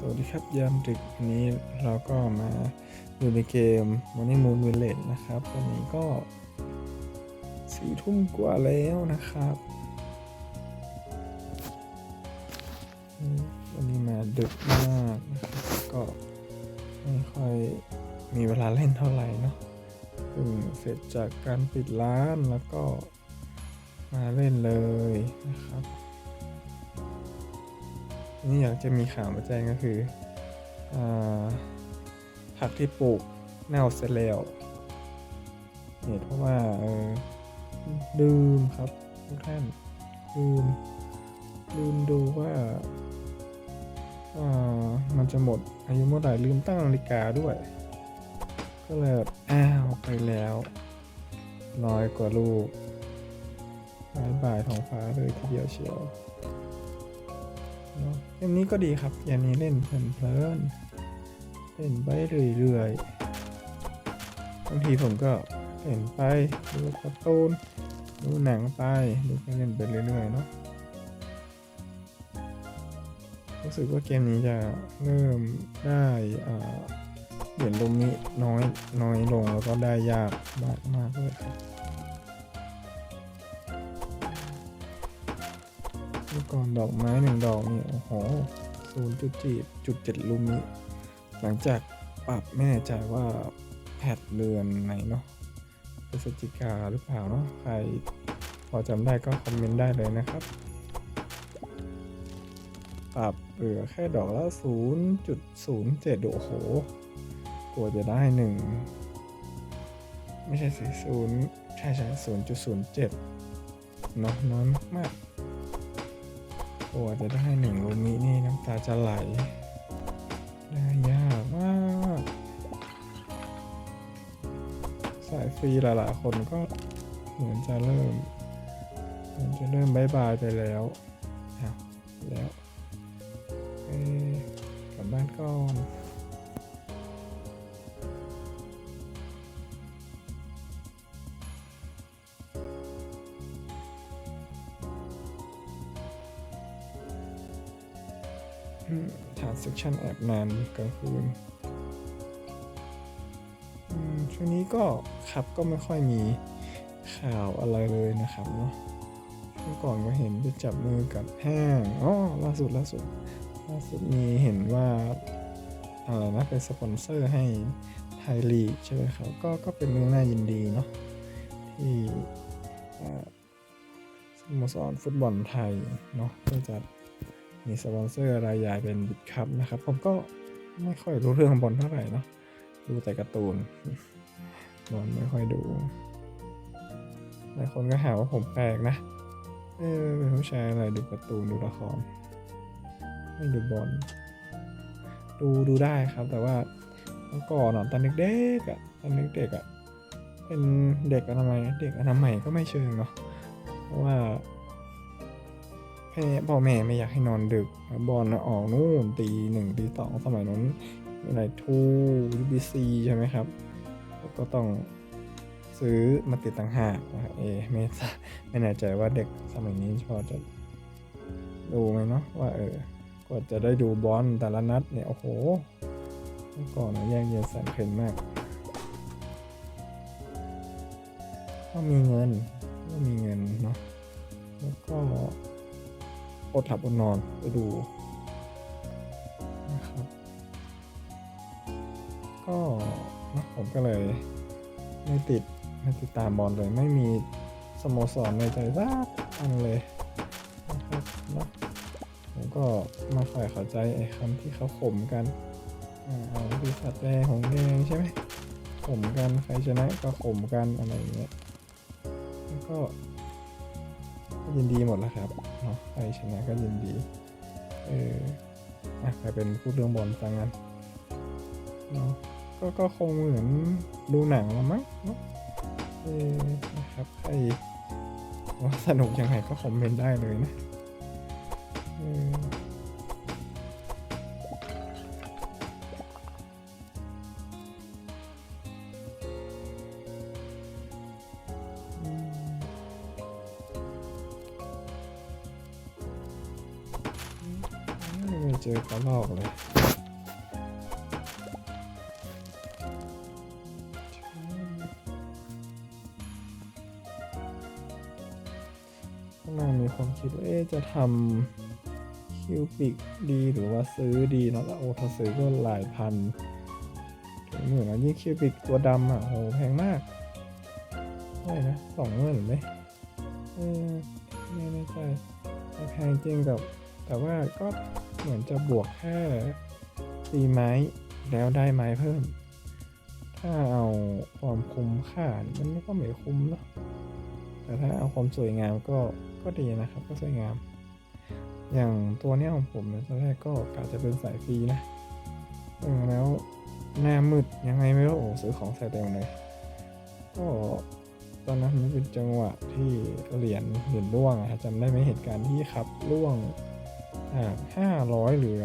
สวัสดีครับยามดึกวันนี้เราก็มาอยู่ในเกม Money Moon Village นะครับวันนี้ก็สี่ทุ่มกว่าแล้วนะครับ วันนี้มาดึกมากนะครับก็ไม่ค่อยมีเวลาเล่นเท่าไหร่เนาะเพิ่งเสร็จจากการปิดร้านแล้วก็มาเล่นเลยนะครับ นี่อยากจะมีข่าวมาแจ้งก็คืออผักที่ปลูกเน่าเสียแล้วเหตุเพราะว่าเออลืมครับทุกท่านลืมลืมดูว่าามันจะหมดอายุเมื่อไหร่ลืมตั้งนาฬิกาด้วย ก็เลยอ้าวไปแล้วน้อยกว่าลูกบายบายท้องฟ้าเลยทีเดียวเชียว เกมนี้ก็ดีครับอย่างนี้เล่นเพลินๆเล่นไปเรื่อยๆบางทีผมก็เล่นไปดูการ์ตูนดูหนังไปดูไปเล่นไปเรื่อยๆเนาะรู้สึกว่าเกมนี้จะเริ่มได้อ่าเหรียญลมนี้น้อยน้อยลงแล้วก็ได้ยากมากมากเลยครับ มื่อก่อนดอกไม้หนึ่งดอกนี่โอ้โหศูนย์จุดจีจุดเจ็ดลูมิหลังจากปรับไม่แน่ใจว่าแพทเดือนไหนเนาะพฤศจิกาหรือเปล่าเนาะใครพอจำได้ก็คอมเมนต์ได้เลยนะครับ ปรับเหลือแค่ดอกละศูนย์จุดโอ้โหกลัวจะได้หนึ่งไม่ใช่สิศูนย์ใช่ใช่ศูนย์จุดศูนย์เจ็ดเนาะน้อยมากๆ กว่าจะได้หนึ่งลูมินี่น้ำตาจะไหล ได้ยากมาก สายฟรีหลายๆคนก็เหมือนจะเริ่มเหมือนจะเริ่มบายบายไปแล้วอ้าวแล้ว เอ๊กลับบ้านก่อน ทานเซ็กชันแอบนานกลางคืนช่วงนี้ก็ครับก็ไม่ค่อยมีข่าวอะไรเลยนะครับเนาะช่วงก่อนก็เห็นไปจับมือกับแห้งอ๋อล่าสุดล่าสุดล่าสุดมีเห็นว่าอะไรนะเป็นสปอนเซอร์ให้ไทยลีกใช่ไหมครับก็ก็เป็นเรื่องน่ายินดีเนาะที่สโมสรฟุตบอลไทยเนาะก็จะ มีสปอนเซอร์รายใหญ่เป็นบิ t คัพนะครับ ผมก็ไม่ค่อยรู้เรื่องบอลเท่าไหร่เนาะดูแต่การ์ตูนบอลไม่ค่อยดูหลายคนก็หาว่าผมแปลกนะ เออเป็นผู้ชายอะไรดูการ์ตูนดูละครไม่ดูบอลดูดูได้ครับ แต่ว่าเมื่อก่อนตอนเด็กๆอะตอนเด็กๆอะเป็นเด็กอนามัยเด็กอนามัยก็ไม่เชิงเนาะเพราะว่า แม่พ่อแม่ไม่อยากให้นอนดึกบอลออกนู่นตีหนึ่งตีสองสมัยนั้นอะไรทูยูบีซีใช่ไหมครับ ก็ต้องซื้อมาติดต่างหากนะครับเอไม่ไม่แน่ใจว่าเด็กสมัยนี้พอจะดูไหมเนาะว่าเออกว่าจะได้ดูบอลแต่ละนัดเนี่ย โอ้โหเมื่อก่อนนะแยกเย็นแสนเข็นมากก็มีเงินก็มีเงินเนาะแล้วก็ อดหลับอดนอนไปดูนะครับ ก็นะผมก็เลยไม่ติดไม่ติดตามบอลเลย ไม่มีสโมสรในใจสักอันเลยนะครับนะผมก็ม่ค่อยเข้าใจไอ้คำที่เขาข่มกันอ่าเอาบริษัทแดงของแดงใช่ไหมข่มกันใครชนะก็ข่มกันอะไรอย่างเงี้ยแล้วก็ ยินดีหมดแล้วครับเนาะใครชนะก็ยินดีเอออะใครเป็นพูดเรื่องบอลซะงั้นเนาะก็ก็คงเหมือนดูหนังละมั้งเนาะเออนะครับใครว่าสนุกยังไงก็คอมเมนต์ได้เลยนะเออ เจอปลาลอกเลยมามีความคิดว่าจะทำคิวปิกดีหรือว่าซื้อดีเนาะแต่โอ้ถ้าซื้อก็หลายพันถึงหมื่นแล้วยิ่งคิวปิกตัวดำอะโหแพงมากเท่ไหร่นะสองหมื่นไหมเออไม่แน่ใจแพงจริงแบบแต่ว่าก็ เหมือนจะบวกแค่ตีไม้แล้วได้ไม้เพิ่ม ถ้าเอาความคุ้มค่ามันก็ไม่คุ้มเนาะแต่ถ้าเอาความสวยงามก็ก็ดีนะครับ ก็สวยงาม อย่างตัวเนี้ยของผมเนี่ยตอนแรกก็กะจะเป็นสายฟรีนะเออแล้วหน้ามืดยังไงไม่รู้โอ้ซื้อของใส่เต็มเลยก็ตอนนั้นมันเป็นจังหวะที่เหรียญเหรียญร่วงอะจำได้ไหมเหตุการณ์ที่ขับร่วง ห้าร้อยเหลือ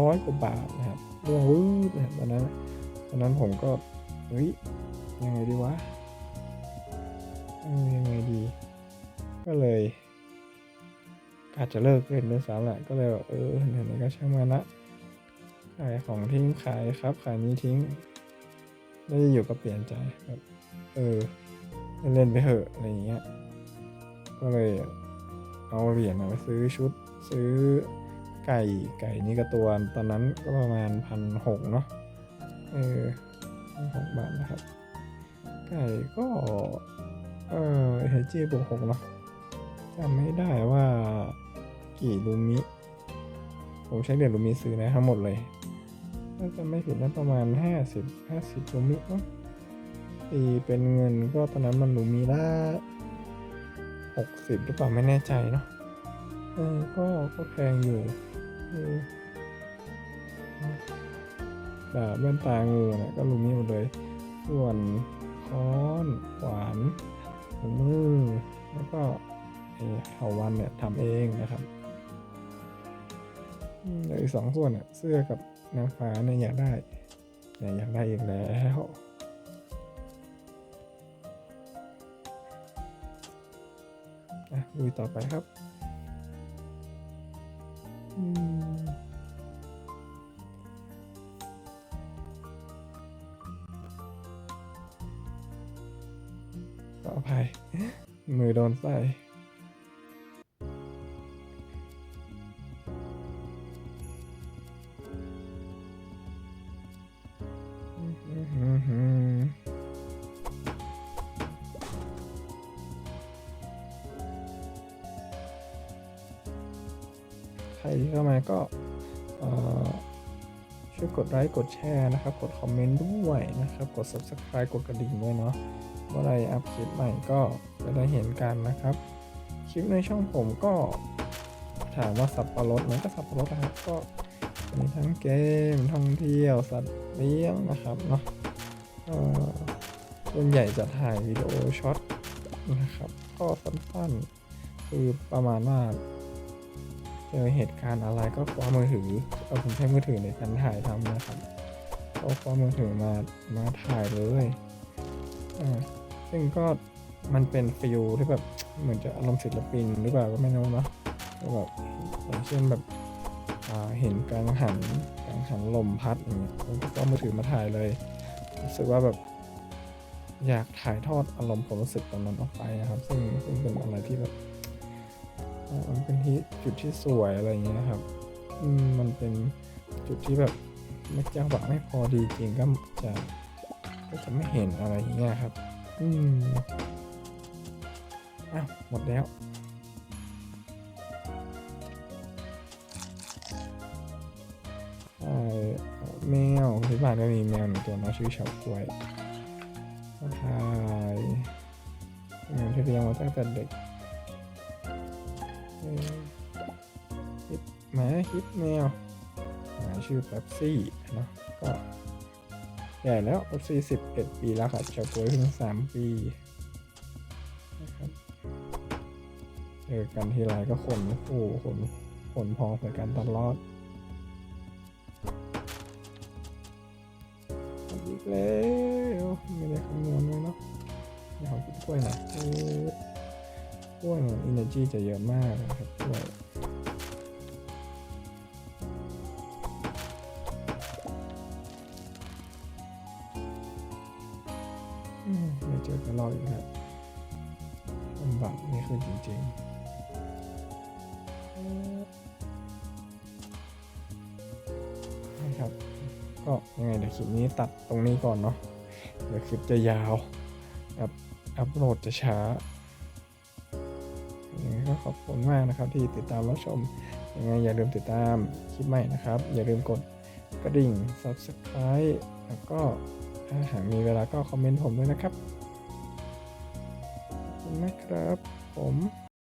ร้อยกว่าบาทนะครับร่วงวืดนะตอนนั้นตอนนั้นผมก็เฮ้ยยังไงดีวะยังไงดี ก็เลยอาจจะเลิกเล่นด้วยซ้ำแหละก็เลยแบบเออไหนๆก็ช่างมันละขายของทิ้งขายครับขายนี้ทิ้งแล้วจะอยู่ก็เปลี่ยนใจแบบเออเล่นไปเถอะอะไรอย่างเงี้ยก็เลยเอาเหรียญมาซื้อชุด ซื้อไก่ไก่นี่ก็ตัวตอนนั้นก็ประมาณพันหกเนาะเออพันหกบาทนะครับ ไก่ก็เออเฮจีบวกหกเนาะจำไม่ได้ว่ากี่ลูมิผมใช้เหรียญลูมิซื้อนะทั้งหมดเลยถ้าจะไม่ผิดนะประมาณห้าสิบห้าสิบลูมิตีเป็นเงินก็ตอนนั้นมันลูมิละหกสิบหรือเปล่าไม่แน่ใจเนาะ เออก็ก็แพงอยู่เออดาบแว่นตางูเนี่ยก็ลูมิหมดเลย ส่วนค้อนขวานถุงมือแล้วก็ไอ้เถาวันเนี่ยทำเองนะครับอีกสองส่วนเนี่ยเสื้อกับนางฟ้าเนี่ยอยากได้เนี่ยอยากได้อีกแล้วอะลุยต่อไปครับ มือโดนใครที่เข้ามาก็ ช่วยกดไลค์กดแชร์นะครับ กดคอมเมนต์ด้วยนะครับ กด subscribe กดกระดิ่งด้วยเนาะเมื่อไรอัพคลิปใหม่ก็จะได้เห็นกันนะครับ คลิปในช่องผมก็ถามว่าสับปะรดไหมก็สับปะรดนะครับ ก็มีทั้งเกมท่องเที่ยวสัตว์เลี้ยงนะครับเนาะส่วนใหญ่จะถ่ายวิดีโอช็อตนะครับ ก็สั้นๆคือประมาณว่าเจอเหตุการณ์อะไรก็คว้ามือถือ เอาผมใช้มือถือในการถ่ายทำนะครับก็ความือถือมามาถ่ายเลยอ่าซึ่งก็มันเป็นฟิลที่แบบเหมือนจะอารมณ์ศิลปินหรือเปล่าก็ไม่รู้เนอะก็แบบอย่างเช่นแบบเห็นกลางหันกลางหันลมพัดอย่างเงี้ยผมก็เอามือถือมาถ่ายเลยรู้สึกว่าแบบอยากถ่ายทอดอารมณ์ความรู้สึกตอนนั้นออกไปนะครับ ซึ่งซึ่งเป็นอะไรที่แบบอ่ามันเป็นที่จุดที่สวยอะไรอย่างเงี้ยนะครับ มันเป็นจุดที่แบบไม่จังหวะไม่พอดีจริงก็จะก็จะไม่เห็นอะไรอย่างเงี้ยครับ อืมอ้าวหมดแล้วแมวที่บ้านก็มีแมวหนึ่งตัวน้องชื่อเฉาก้วยก็ทายแมวที่เลี้ยงมาตั้งแต่เด็ก ปหมาฮิปแมวหาชื่อแป๊บซี่เนาะก็ใหญ่แล้วก็สี่สิบเอ็ดปีแล้วครับเฉาก๊วยเพิ่งสามปีนะครับเจอกันทีไรก็ขนฟูขนขนพองใส่กันตลอดอีกแล้วไม่ได้คำนวณเลยเนาะเดี๋ยวขอกินกล้วยหน่อยกล้วยเนี่ยอินเนอร์จีจะเยอะมากนะครับกล้วย เจอกันรอบอีกแล้วลำบากไม่ขึ้นจริงนะครับ ก็ยังไงเดี๋ยวคลิปนี้ตัดตรงนี้ก่อนเนาะเดี๋ยวคลิปจะยาวอัพอัพโหลดจะช้ายังไงก็ขอบคุณมากนะครับที่ติดตามรับชมยังไงอย่าลืมติดตามคลิปใหม่นะครับ อย่าลืมกดกระดิ่ง subscribe แล้วก็ถ้าหากมีเวลาก็คอมเมนต์ผมด้วยนะครับ นะครับผม